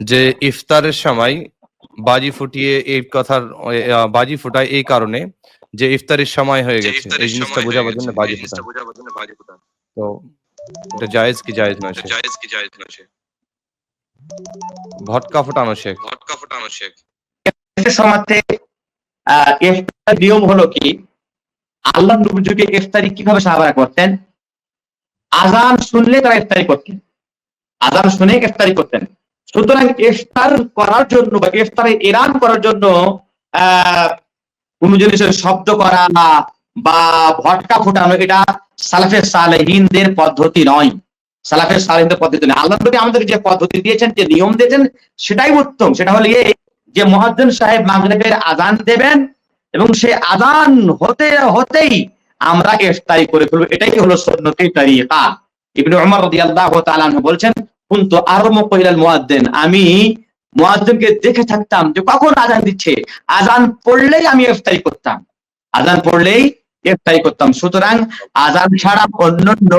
যে ইফতারের সময় বাজি ফুটিয়ে এই কথার বাজি ফুটায় এই কারণে যে ইফতারের সময় হয়ে গেছে এই জিনিসটা বোঝাবার জন্য বাজি ফুটায় ফুটায়। তো এটা জায়েজ কি জায়েজ নয় জায়েজ কি জায়েজ নয় ভটকা ফোটানো শেখ। ভটকা ফোটানো শেখ। সমাজে ইফতার নিয়ম হলো কি? আল্লাহ নবীর যুগে ইফতারি কীভাবে সাহাবারা করতেন? আজান শুনলে তারা ইফতারি করতেন। আজান শুনে ইফতারি করতেন। সুতরাং ইফতার করার জন্য বা ইফতারে এরান করার জন্য কোন জিনিসের শব্দ করা বা ভটকা ফোটানো, এটা সালাফে সালেহিনদের পদ্ধতি নয়। সালাফে সালেহিনদের পদ্ধতি নয়। আল্লাহ নবী আমাদের যে পদ্ধতি দিয়েছেন, যে নিয়ম দিয়েছেন, সেটাই উত্তম। সেটা হলো এই যে মহাজ্জেন সাহেব মাগরিবের আজান দেবেন এবং সে আজান হতে হতেই আমরা ইফতারি করে ফেলব। এটাই হলো সুন্নতি তরিকা। ইবনে উমর রাদিয়াল্লাহু তাআলা বলছেন কুনতু আরমু কইলাল মুয়াজ্জিন। আমি মুয়াজ্জিনকে দেখে থাকতাম যে কখন আজান দিচ্ছে। আজান পড়লেই আমি ইফতারি করতাম। আজান পড়লেই ইফতারি করতাম। সুতরাং আজান ছাড়া অন্যান্য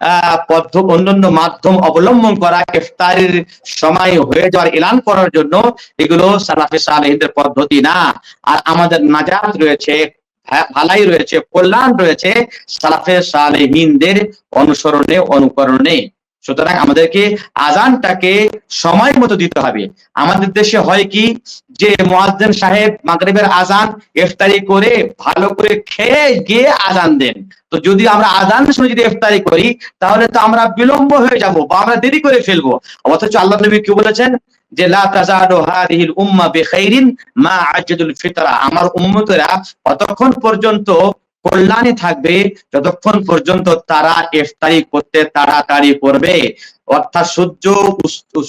আহ পদ্ধ, অন্যান্য মাধ্যম অবলম্বন করা, ইফতারের সময় হয়ে যাওয়ার এলান করার জন্য এগুলো সালাফে সালেহিনদের পদ্ধতি না। আর আমাদের নাজাত রয়েছে ভালাই রয়েছে, কল্যাণ রয়েছে সালাফে সালেহিনদের অনুসরণে, অনুকরণে। সুতরাং আমাদেরকে আজানটাকে সময় মতো দিতে হবে। আমাদের দেশে হয় কি? যে মুয়াজ্জিন সাহেব মাগরিবের আজান ইফতারি করে ভালো করে খেয়ে গিয়ে আজান দেন। তো যদি আমরা আজান শুনে যদি ইফতারি করি, তাহলে তো আমরা বিলম্ব হয়ে যাব বা আমরা দেরি করে ফেলব। অথচ আল্লাহ নবী কি বলেছেন? যে, লা তাজালু মা আজ্জাদুল ফিতরা। আমার উম্মতেরা ততক্ষণ পর্যন্ত কল্যাণে থাকবে, যতক্ষণ পর্যন্ত তারা ইফতারি করতে তাড়াতাড়ি করবে। অর্থাৎ সূর্য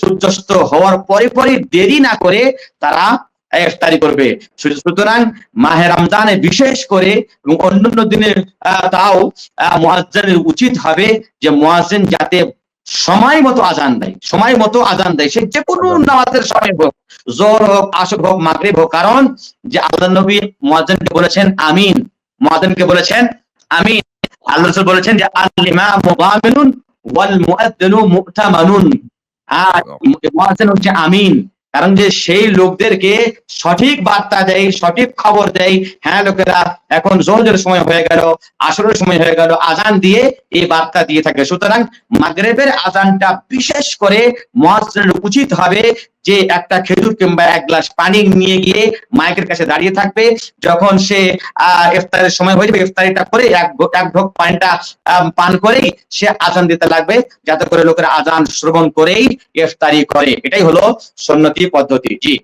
সূর্যাস্ত হওয়ার পরে পরে দেরি না করে তারা ইফতারি করবে। সুতরাং মাহে রমজানে বিশেষ করে এবং অন্যান্য দিনে তাও মুয়াজ্জিনের উচিত হবে যে মুয়াজ্জিন যাতে সময় মতো আজান দেয়, সময় মতো আজান দেয়। সে যে কোনো নামাজের সময় হোক জোর হোক, আসর হোক, মাগরিব হোক, কারণ যে আল্লাহ নবী মুয়াজ্জিনকে বলেছেন, আমিন। মুয়াজ্জিনকে বলেছেন আমিন আল্লাহ রাসূল বলেছেন যে আল ইমামু দামিনুন ওয়াল মুআদ্দিনু মু'তামানুন। আর মুয়াজ্জিন হচ্ছে আমিন। কারণ যে সেই লোকদেরকে সঠিক বার্তা দেয় সঠিক খবর দেয় হ্যাঁ লোকেরা এখন জোহরের সময় হয়ে গেল আসরের সময় হয়ে গেল আজান দিয়ে এই বার্তা দিয়ে থাকে। সুতরাং মাগরেবের আজানটা বিশেষ করে মুয়াজ্জিনের উচিত হবে যে একটা খেজুর কিংবা এক গ্লাস পানি নিয়ে গিয়ে মাইকের কাছে দাঁড়িয়ে থাকবে। যখন সে আহ ইফতারের সময় হয়ে যাবে, ইফতারিটা করে এক এক ঢোক পানিটা পান করেই সে আজান দিতে লাগবে। যাতে করে লোকেরা আজান শ্রবণ করেই ইফতারি করে। এটাই হলো সন্নতি পদ্ধতি। জি।